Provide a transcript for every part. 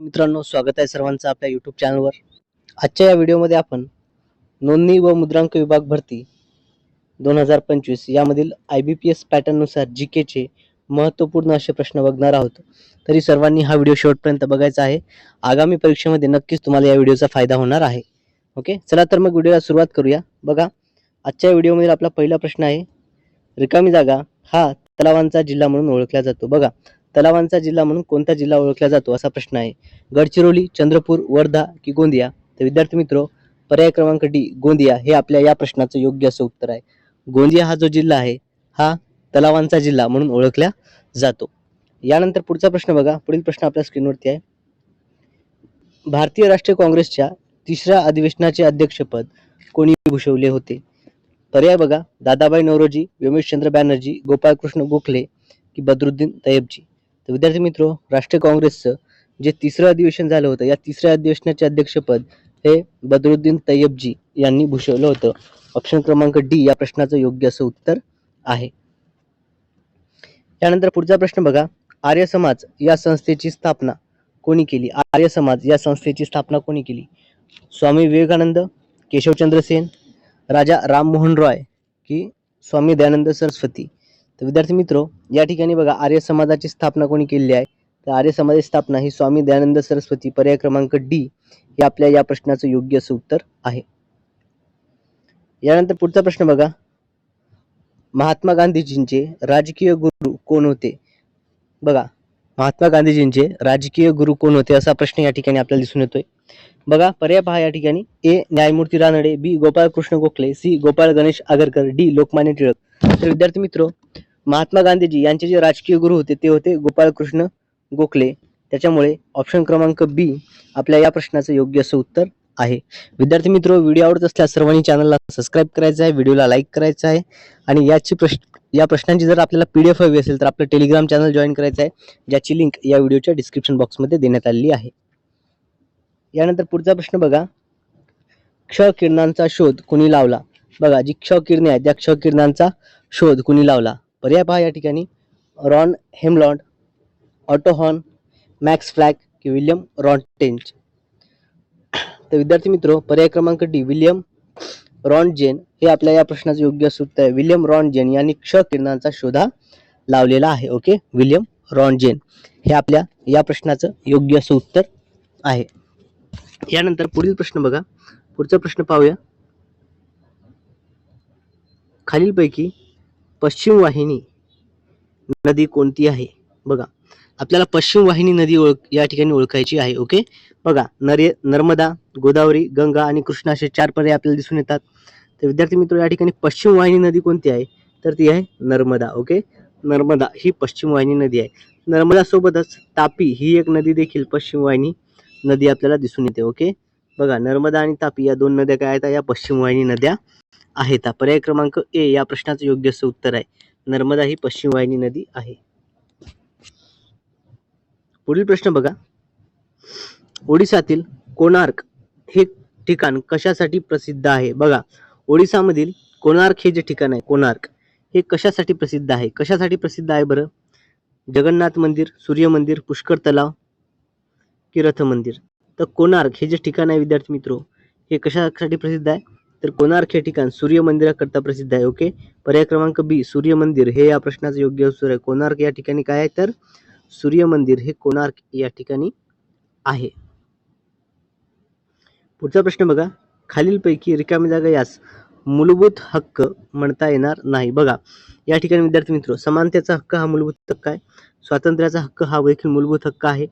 मित्रांनो स्वागत आहे सर्वांचं आपल्या यूट्यूब चॅनलवर आजच्या या व्हिडिओमध्ये आपण नोंदणी व मुद्रांक विभाग भरती दोन हजार पंचवीस यामधील आय बी पी एस पॅटर्ननुसार जी केचे महत्त्वपूर्ण असे प्रश्न बघणार आहोत. तरी सर्वांनी हा व्हिडिओ शेवटपर्यंत बघायचा आहे. आगामी परीक्षेमध्ये नक्कीच तुम्हाला या व्हिडिओचा फायदा होणार आहे. ओके चला तर मग व्हिडिओला सुरुवात करूया. बघा आजच्या व्हिडिओमधील आपला पहिला प्रश्न आहे रिकामी जागा हा तलावांचा जिल्हा म्हणून ओळखला जातो. बघा तलावांचा जिल्हा म्हणून कोणता जिल्हा ओळखला जातो असा प्रश्न आहे. गडचिरोली चंद्रपूर वर्धा की गोंदिया? तर विद्यार्थी मित्र पर्याय क्रमांक डी गोंदिया हे आपल्या या प्रश्नाचं योग्य असं उत्तर आहे. गोंदिया हा जो जिल्हा आहे हा तलावांचा जिल्हा म्हणून ओळखला जातो. यानंतर पुढचा प्रश्न बघा. पुढील प्रश्न आपल्या स्क्रीनवरती आहे. भारतीय राष्ट्रीय काँग्रेसच्या तिसऱ्या अधिवेशनाचे अध्यक्षपद कोणी भूषवले होते? पर्याय बघा. दादाबाई नवरोजी व्योमेशचंद्र बॅनर्जी गोपाळकृष्ण गोखले की बदरुद्दीन तयबजी. तर विद्यार्थी मित्र राष्ट्रीय काँग्रेसचं जे तिसरं अधिवेशन झालं होतं या तिसऱ्या अधिवेशनाचे अध्यक्षपद हे बदरुद्दीन तय्यबजी यांनी भूषवलं होतं. ऑप्शन क्रमांक डी या प्रश्नाचं योग्य असं उत्तर आहे. त्यानंतर पुढचा प्रश्न बघा. आर्य समाज या संस्थेची स्थापना कोणी केली? आर्य समाज या संस्थेची स्थापना कोणी केली? स्वामी विवेकानंद केशवचंद्र सेन राजा राममोहन रॉय की स्वामी दयानंद सरस्वती. तर विद्यार्थी मित्र या ठिकाणी बघा आर्य समाजाची स्थापना कोणी केलेली आहे? तर आर्य समाजाची स्थापना ही स्वामी दयानंद सरस्वती पर्याय क्रमांक डी हे आपल्या या प्रश्नाचं योग्य असं उत्तर आहे. यानंतर पुढचा प्रश्न बघा. महात्मा गांधीजींचे राजकीय गुरु कोण होते? बघा महात्मा गांधीजींचे राजकीय गुरु कोण होते असा प्रश्न या ठिकाणी आपल्याला दिसून येतोय. बघा पर्याय पहा या ठिकाणी. ए. न्यायमूर्ती Ranade B. Gopal Krishna Gokhale C. Gopal Ganesh Agarkar D. Lokmanya Tilak. तर विद्यार्थी मित्र महात्मा गांधीजी यांचे जे राजकीय गुरु होते ते होते गोपाळकृष्ण गोखले. त्याच्यामुळे ऑप्शन क्रमांक बी आपल्या या प्रश्नाचं योग्य असं उत्तर आहे. विद्यार्थी मित्र व्हिडिओ आवडत असल्यास सर्वांनी चॅनलला सबस्क्राईब करायचं आहे व्हिडिओला लाईक करायचं आहे. आणि याची प्रश्न या प्रश्नांची जर आपल्याला पी डी एफ हवी असेल तर आपलं टेलिग्राम चॅनल जॉईन करायचं आहे. ज्याची लिंक या व्हिडिओच्या डिस्क्रिप्शन बॉक्समध्ये देण्यात आलेली आहे. यानंतर पुढचा प्रश्न बघा. क्ष किरणांचा शोध कुणी लावला? बघा जी क्ष किरणे आहेत त्या क्ष किरणांचा शोध कुणी लावला? पर्याय पहा या ठिकाणी. रॉन हेमलॉन्ड ऑटोहॉर्न मॅक्स फ्लॅक की विल्यम रॉन्टेंच तर विद्यार्थी मित्र पर्याय क्रमांक डी विल्यम रॉन जेन. हे आपल्या या प्रश्नाचं योग्य सूत्र आहे. विल्यम रॉन जेन यांनी क्ष किरणांचा शोधा लावलेला आहे. ओके? William Roentgen. हे आपल्या या प्रश्नाचं योग्य असं उत्तर आहे. यानंतर पुढील प्रश्न बघा. पुढचा प्रश्न पाहूया. खालीलपैकी पश्चिम वाहिनी नदी कोणती आहे? बघा. आपल्याला पश्चिम वाहिनी नदी ओळख या ठिकाणी ओळखायची आहे ओके बघा नरे नर्मदा गोदावरी गंगा आणि कृष्णा असे चार पर्याय आपल्याला दिसून येतात. तर विद्यार्थी मित्र या ठिकाणी पश्चिम वाहिनी नदी कोणती आहे? तर ती आहे नर्मदा ओके नर्मदा ही पश्चिम वाहिनी नदी आहे. नर्मदासोबतच तापी ही एक नदी देखील पश्चिम वाहिनी नदी आपल्याला दिसून येते ओके बघा नर्मदा आणि तापी या दोन नद्या काय आहेत? या पश्चिम वाहिनी नद्या आहेत. पर्याय क्रमांक ए या प्रश्नाचं योग्य असं उत्तर आहे. नर्मदा ही पश्चिम वाहिनी नदी आहे. पुढील प्रश्न बघा. ओडिसातील कोणार्क हे ठिकाण कशासाठी प्रसिद्ध आहे? बघा ओडिसामधील कोणार्क हे जे ठिकाण आहे कोणार्क हे कशासाठी प्रसिद्ध आहे? कशासाठी प्रसिद्ध आहे बरं? जगन्नाथ मंदिर सूर्य मंदिर पुष्कर तलाव की रथ मंदिर? तर कोणार्क हे जे ठिकाण आहे विद्यार्थी मित्रो हे कशासाठी प्रसिद्ध आहे? तर कोणार्क हे ठिकाण सूर्य मंदिराकरता प्रसिद्ध आहे ओके? पर्याय क्रमांक बी सूर्य मंदिर. हे या प्रश्नाचं योग्य उत्तर आहे. कोणार्क या ठिकाणी काय आहे? तर सूर्य मंदिर हे कोणार्क या ठिकाणी आहे. पुढचा प्रश्न बघा. खालीलपैकी रिकामी जागा यास मूलभूत हक्क म्हणता येणार नाही. बघा या ठिकाणी विद्यार्थी मित्र समानतेचा हक्क हा मूलभूत हक्क आहे. स्वातंत्र्याचा हक्क हा देखील मूलभूत हक्क आहे.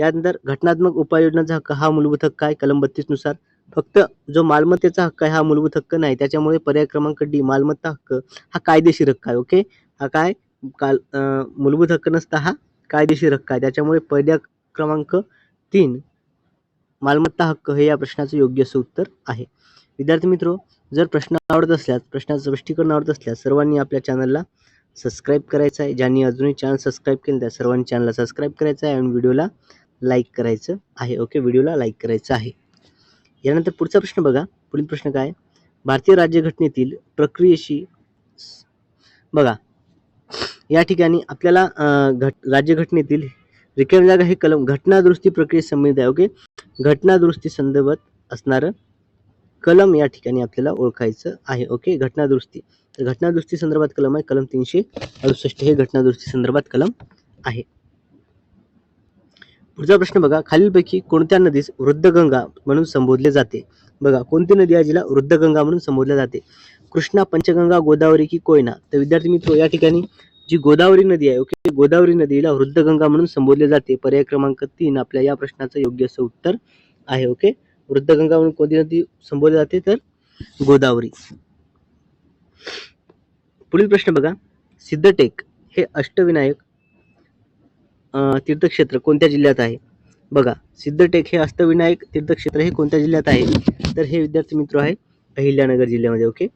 यानंतर घटनात्मक उपाययोजनाचा हक्क हा मूलभूत हक्क आहे. कलम बत्तीसनुसार फक्त जो मालमत्तेचा हक्क आहे हा मूलभूत हक्क नाही. त्याच्यामुळे पर्याय क्रमांक डी मालमत्ता हक्क हा कायदेशीर हक्क आहे. ओके? हा काय? काल मूलभूत हक्क नसता हा कायदेशीर हक्क आहे. त्याच्यामुळे पर्याय क्रमांक तीन मालमत्ता हक्क हे या प्रश्नाचं योग्य असं उत्तर आहे. विद्यार्थी मित्र जर प्रश्न आवडत असल्यास प्रश्नाचं स्पष्टीकरण आवडत असल्यास सर्वांनी आपल्या चॅनलला सबस्क्राईब करायचं आहे. ज्यांनी अजूनही चॅनल सबस्क्राईब केलं त्या सर्वांनी चॅनलला सबस्क्राईब करायचं आहे आणि व्हिडिओला लाईक करायचं आहे. ओके व्हिडिओला लाईक करायचं आहे. यानंतर पुढचा प्रश्न बघा. पुढील प्रश्न काय भारतीय राज्यघटनेतील प्रक्रियेशी बघा. या ठिकाणी आपल्याला घट राज्यघटनेतील रिकामी जागा हे कलम घटनादुरुस्ती प्रक्रिये संबंधित आहे. ओके घटनादुरुस्ती संदर्भात असणारं कलम या ठिकाणी आपल्याला ओळखायचं आहे. ओके घटनादुरुस्ती. तर घटनादुरुस्ती संदर्भात कलम आहे. कलम तीनशे अडुसष्ट हे घटनादुरुस्ती संदर्भात कलम आहे. पुढचा प्रश्न बघा खालीलपैकी कोणत्या नदीस वृद्धगंगा म्हणून संबोधले जाते? बघा कोणती नदी आहे जिला वृद्धगंगा म्हणून संबोधले जाते? कृष्णा पंचगंगा गोदावरी की कोयना? तर विद्यार्थी मित्र या ठिकाणी जी गोदावरी नदी आहे ओके गोदावरी नदीला वृद्धगंगा म्हणून संबोधले जाते. पर्याय क्रमांक तीन आपल्या या प्रश्नाचं योग्य असं उत्तर आहे ओके? वृद्धगंगा म्हणून कोणती नदी संबोधली जाते? तर गोदावरी. पुढील प्रश्न बघा सिद्धटेक हे अष्टविनायक तीर्थक्षेत्र कोणत्या जिल्ह्यात आहे? बघा सिद्धटेक हे अष्टविनायक तीर्थक्षेत्र हे कोणत्या जिल्ह्यात आहे? तर हे विद्यार्थी मित्र आहे अहिल्यानगर जिल्ह्यामध्ये ओके?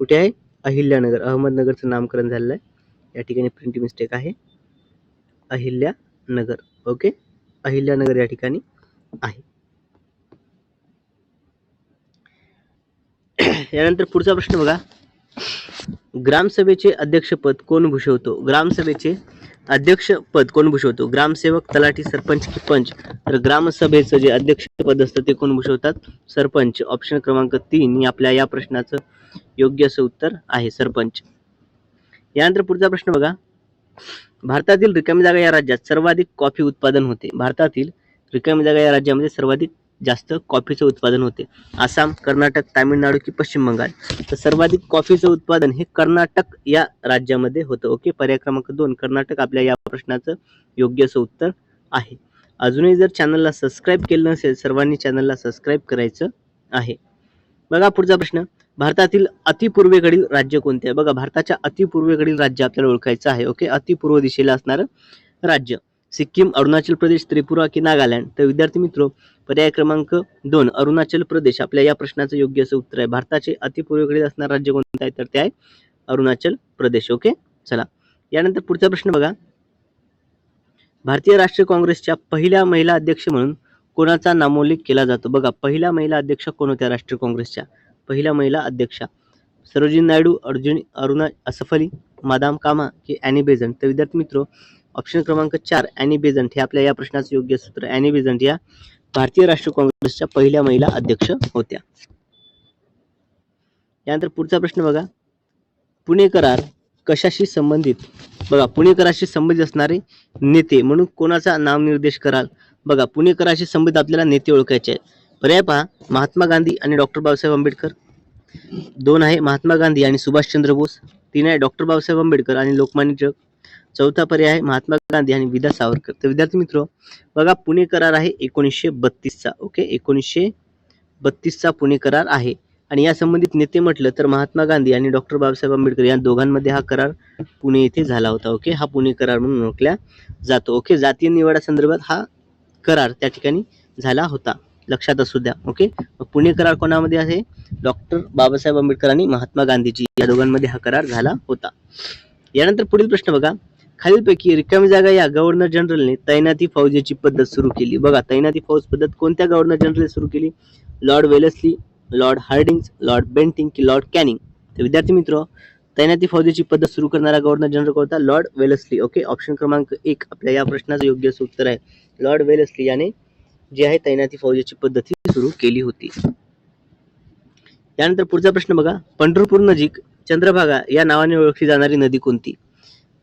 कुठे आहे? अहिल्यानगर. अहमदनगरचं नामकरण झालेलं आहे. या ठिकाणी प्रिंट मिस्टेक आहे. अहिल्यानगर ओके? अहिल्यानगर या ठिकाणी आहे. यानंतर पुढचा प्रश्न बघा. ग्रामसभेचे अध्यक्षपद कोण भूषवतो? ग्रामसभेचे अध्यक्षपद कोण भूषवतो? ग्रामसेवक तलाठी सरपंच की पंच? तर ग्रामसभेचं जे अध्यक्षपद असतं ते कोण भूषवतात? सरपंच. ऑप्शन क्रमांक तीन ही आपल्या या प्रश्नाचं योग्य असं उत्तर आहे सरपंच. यानंतर पुढचा प्रश्न बघा. भारतातील रिकामी जागा या राज्यात सर्वाधिक कॉफी उत्पादन होते. भारतातील रिकामी जागा या राज्यामध्ये सर्वाधिक जास्त कॉफीचं उत्पादन होते. आसाम कर्नाटक तामिळनाडू की पश्चिम बंगाल. तर सर्वाधिक कॉफीचं उत्पादन हे कर्नाटक या राज्यामध्ये होतं. ओके पर्याय क्रमांक दोन कर्नाटक आपल्या या प्रश्नाचं योग्य असं उत्तर आहे. अजूनही जर चॅनलला सबस्क्राईब केलं नसेल सर्वांनी चॅनलला सबस्क्राईब करायचं आहे. बघा पुढचा प्रश्न. भारतातील अतिपूर्वेकडील राज्य कोणते आहे? बघा भारताच्या अतिपूर्वेकडील राज्य आपल्याला ओळखायचं आहे. ओके अतिपूर्व दिशेला असणारं राज्य. सिक्कीम अरुणाचल प्रदेश त्रिपुरा की नागालँड. तर विद्यार्थी मित्र पर्याय क्रमांक दोन अरुणाचल प्रदेश. आपल्या या प्रश्नाचं योग्य असं उत्तर आहे. भारताचे अतिपूर्वेकडे असणार राज्य कोणतं आहे? तर ते आहे अरुणाचल प्रदेश. ओके? चला. यानंतर पुढचा प्रश्न बघा. भारतीय राष्ट्रीय काँग्रेसच्या पहिल्या महिला अध्यक्ष म्हणून कोणाचा नामोल्लेख केला जातो? बघा पहिल्या महिला अध्यक्ष कोण होत्या राष्ट्रीय काँग्रेसच्या? पहिल्या महिला अध्यक्षा सरोजिनी नायडू अर्जुन अरुणा असफली मादाम कामा की अॅनी बेझंट? तर विद्यार्थी मित्र ऑप्शन क्रमांक चार अॅनी बेझंट हे आपल्या या प्रश्नाचं योग्य सूत्र. अॅनी बेझंट या भारतीय राष्ट्रीय काँग्रेसच्या पहिल्या महिला अध्यक्ष होत्या. यानंतर पुढचा प्रश्न बघा. पुणे करार कशाशी संबंधित? बघा पुणे कराशी संबंधित असणारे नेते म्हणून कोणाचा नामनिर्देश कराल? बघा पुणे कराशी संबंधित आपल्याला नेते ओळखायचे आहेत. पर्याय पहा. महात्मा गांधी आणि डॉक्टर बाबासाहेब आंबेडकर. दोन आहे महात्मा गांधी आणि सुभाषचंद्र बोस. तीन आहे डॉक्टर बाबासाहेब आंबेडकर आणि लोकमान्य टिळक. चौथा पर्याय महात्मा गांधी आणि विदा सावरकर. तर विद्यार्थी मित्र बघा पुणे करार आहे एकोणीसशे बत्तीसचा. ओके एकोणीसशे बत्तीसचा पुणे करार आहे. आणि या संबंधित नेते म्हटलं तर महात्मा गांधी आणि डॉक्टर बाबासाहेब आंबेडकर या दोघांमध्ये हा करार पुणे येथे झाला होता. ओके हा पुणे करार म्हणून ओळखला जातो. ओके जातीय निवाडासंदर्भात हा करार त्या ठिकाणी झाला होता. लक्षात असू द्या. ओके पुणे करार कोणामध्ये आहे? डॉक्टर बाबासाहेब आंबेडकर आणि महात्मा गांधीजी या दोघांमध्ये हा करार झाला होता. यानंतर पुढील प्रश्न बघा. खालीलपैकी रिकामी जागा या गव्हर्नर जनरलने तैनाती फौजेची पद्धत सुरू केली. बघा तैनाती फौज पद्धत कोणत्या गव्हर्नर जनरलने सुरू केली? Lord Wellesley Lord Hardings Lord Bentinck की लॉर्ड कॅनिंग तर विद्यार्थी मित्र तैनाती फौजेची पद्धत सुरू करणारा गव्हर्नर जनरल कोणता? लॉर्ड वेलसली ओके ऑप्शन क्रमांक एक. आपल्या या प्रश्नाचं योग्य असं उत्तर आहे. लॉर्ड वेलसली याने जे आहे तैनाती फौजेची पद्धती सुरू केली होती. त्यानंतर पुढचा प्रश्न बघा. पंढरपूर नजीक चंद्रभागा या नावाने ओळखली जाणारी नदी कोणती?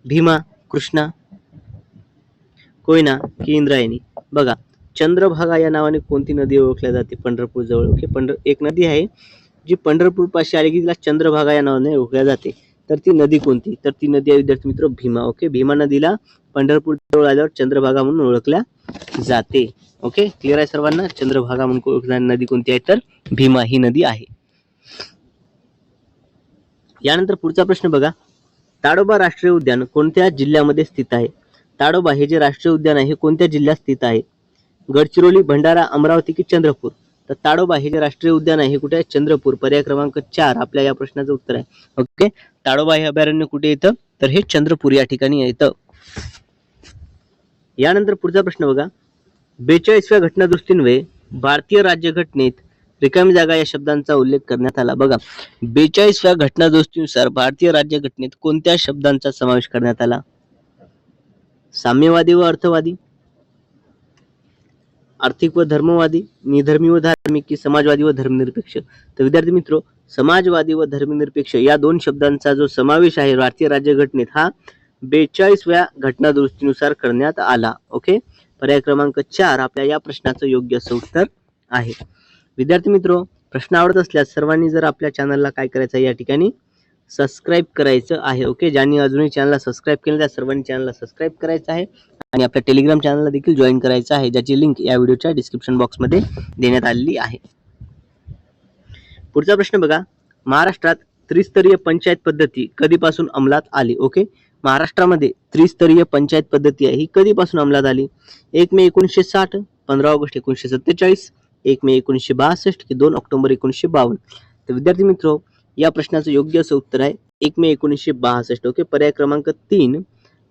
भीमा कृष्णा? कोयना की इंद्रायणी. बघा चंद्रभागा या नावाने कोणती नदी ओळखल्या जाते? पंढरपूर जवळ. ओके पंढर एक नदी आहे जी पंढरपूर पाशी आली की तिला चंद्रभागा या नावाने ओळखल्या जाते. तर ती नदी कोणती? तर ती नदी आहे विद्यार्थी मित्र भीमा. ओके भीमा नदीला पंढरपूर जवळ आल्यावर चंद्रभागा म्हणून ओळखल्या जाते. ओके क्लिअर आहे सर्वांना? चंद्रभागा म्हणून ओळखणारी नदी कोणती आहे? तर भीमा ही नदी आहे. यानंतर पुढचा प्रश्न बघा. ताडोबा राष्ट्रीय उद्यान कोणत्या जिल्ह्यामध्ये स्थित आहे? ताडोबा हे जे राष्ट्रीय उद्यान आहे हे कोणत्या जिल्ह्यात स्थित आहे? गडचिरोली भंडारा अमरावती की चंद्रपूर? तर ताडोबा हे जे राष्ट्रीय उद्यान आहे हे कुठे आहे? चंद्रपूर. पर्याय क्रमांक चार आपल्या या प्रश्नाचं उत्तर आहे. ओके? ताडोबा हे अभयारण्य कुठे येतं? तर हे चंद्रपूर या ठिकाणी येतं. यानंतर पुढचा प्रश्न बघा. बेचाळीसव्या घटनादृष्टीन्वये भारतीय राज्यघटनेत रिकामी जागा या शब्दांचा उल्लेख करण्यात आला. बघा बेचाळीसव्या घटनादृष्टीनुसार भारतीय राज्यघटनेत कोणत्या शब्दांचा समावेश करण्यात आला? साम्यवादी व अर्थवादी आर्थिक व धर्मवादी निधर्मी व धार्मिक की समाजवादी व धर्मनिरपेक्ष? तर विद्यार्थी मित्र समाजवादी व धर्मनिरपेक्ष या दोन शब्दांचा जो समावेश आहे भारतीय राज्यघटनेत हा बेचाळीसव्या घटना दुरुस्तीनुसार करण्यात आला. ओके? पर्याय क्रमांक चार आपल्या या प्रश्नाचं योग्य असं उत्तर आहे. विद्यार्थी मित्र प्रश्न आवडत असल्यास सर्वांनी जर आपल्या चॅनलला काय करायचं आहे या ठिकाणी सबस्क्राईब करायचं आहे ओके ज्यांनी अजूनही चॅनलला सबस्क्राईब केलं त्या सर्वांनी चॅनलला सबस्क्राईब करायचं आहे आणि आपल्या टेलिग्राम चॅनलला देखील जॉईन करायचं आहे ज्याची लिंक या व्हिडिओच्या डिस्क्रिप्शन बॉक्समध्ये देण्यात आलेली आहे. पुढचा प्रश्न बघा. महाराष्ट्रात त्रिस्तरीय पंचायत पद्धती कधीपासून अंमलात आली ओके महाराष्ट्रामध्ये त्रिस्तरीय पंचायत पद्धती आहे ही कधीपासून अंमलात आली? एक मे एकोणीसशे साठ पंधरा ऑगस्ट एकोणीसशे सत्तेचाळीस एक मे एकोणीसशे बासष्ट की दोन ऑक्टोबर एकोणीसशे बावन्न. तर विद्यार्थी मित्र या प्रश्नाचं योग्य असं उत्तर आहे. एक मे एकोणीसशे बासष्ट ओके? पर्याय क्रमांक तीन.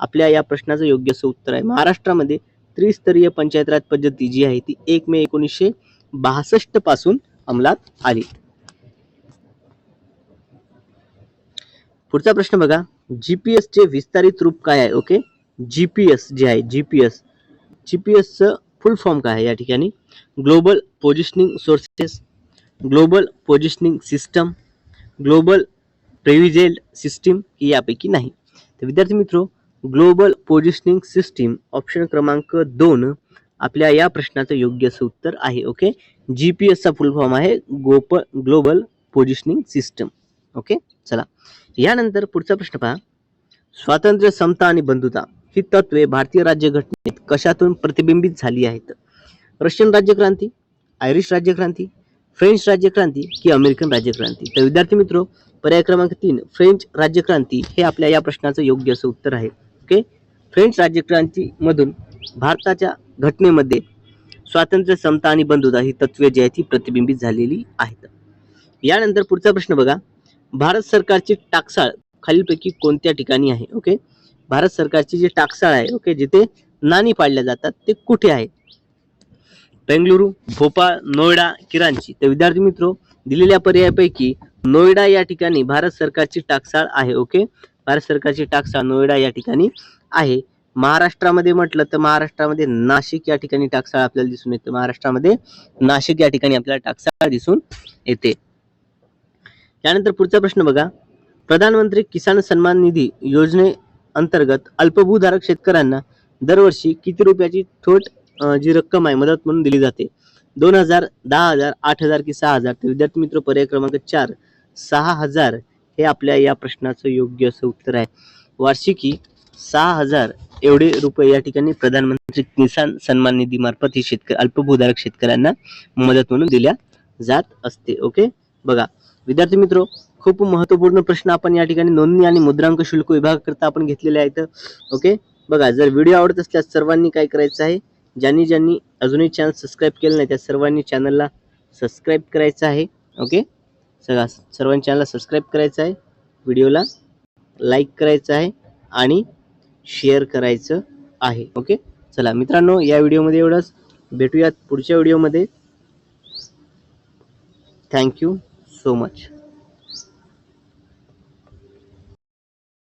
आपल्या या प्रश्नाचं योग्य असं उत्तर आहे. महाराष्ट्रामध्ये त्रिस्तरीय पंचायत राज पद्धती जी आहे ती एक मे एकोणीसशे बासष्टपासून अंमलात आली. पुढचा प्रश्न बघा. जीपीएस चे विस्तारित रूप काय आहे ओके? जीपीएस जे आहे जीपीएस जीपीएसचं फुल फॉर्म काय आहे या ठिकाणी? Global positioning sources global positioning system global privileged system ही यापैकी नाही. तर विद्यार्थी मित्रो ग्लोबल पोझिशनिंग सिस्टीम ऑप्शन क्रमांक दोन आपल्या या प्रश्नाचं योग्य असं उत्तर आहे ओके? जी पी एसचा फुल फॉर्म आहे गोप ग्लोबल पोझिशनिंग सिस्टम ओके? चला. यानंतर पुढचा प्रश्न पहा. स्वातंत्र्य समता आणि बंधुता ही तत्वे भारतीय राज्यघटनेत कशातून प्रतिबिंबित झाली आहेत? रशियन राज्यक्रांती आयरिश राज्यक्रांती फ्रेंच राज्यक्रांती की अमेरिकन राज्यक्रांती? तर विद्यार्थी मित्र पर्याय क्रमांक तीन फ्रेंच राज्यक्रांती हे आपल्या या प्रश्नाचं योग्य असं उत्तर आहे. ओके? फ्रेंच राज्यक्रांतीमधून भारताच्या घटनेमध्ये स्वातंत्र्य समता आणि बंधुता ही तत्वे जी आहेत ती प्रतिबिंबित झालेली आहेत. यानंतर पुढचा प्रश्न बघा. भारत सरकारची टाकसाळ खालीलपैकी कोणत्या ठिकाणी आहे? ओके? भारत सरकारची जी टाकसाळ आहे ओके जिथे नाणी पाडल्या जातात ते कुठे आहे बेंगलुरू भोपाळ नोएडा किरांची. तर विद्यार्थी मित्र दिलेल्या पर्यायापैकी नोएडा या ठिकाणी भारत सरकारची टाकसाळ आहे ओके? भारत सरकारची टाकसाळ नोएडा या ठिकाणी आहे. महाराष्ट्रामध्ये म्हटलं तर महाराष्ट्रामध्ये नाशिक या ठिकाणी टाकसाळ आपल्याला दिसून येते. महाराष्ट्रामध्ये नाशिक या ठिकाणी आपल्याला टाकसाळ दिसून येते. त्यानंतर पुढचा प्रश्न बघा. प्रधानमंत्री किसान सन्मान निधी योजने अंतर्गत अल्पभूधारक शेतकऱ्यांना दरवर्षी किती रुपयाची थोट जी रक्कम आहे मदत म्हणून दिली जाते? दोन हजार दहा हजार आठ हजार की सहा हजार? तर विद्यार्थी मित्र पर्याय क्रमांक चार सहा हजार हे आपल्या या प्रश्नाचं योग्य असं उत्तर आहे. वार्षिकी सहा हजार एवढे रुपये या ठिकाणी प्रधानमंत्री किसान सन्मान निधी मार्फत ही शेतकरी अल्पभूधारक शेतकऱ्यांना मदत म्हणून दिल्या जात असते. ओके? बघा विद्यार्थी मित्र खूप महत्त्वपूर्ण प्रश्न आपण या ठिकाणी नोंदणी आणि मुद्रांक शुल्क विभागाकरता आपण घेतलेले आहेत. ओके? बघा जर व्हिडिओ आवडत असल्यास सर्वांनी काय करायचं आहे? ज्यांनी ज्यांनी अजूनही चॅनल सबस्क्राईब केलं नाही त्या सर्वांनी चॅनलला सबस्क्राईब करायचं आहे ओके सगळा सर्वांनी चॅनलला सबस्क्राईब करायचं आहे व्हिडिओला लाईक करायचं आहे आणि शेअर करायचं आहे ओके चला मित्रांनो या व्हिडिओमध्ये एवढंच. भेटूयात पुढच्या व्हिडिओमध्ये. Thank you so much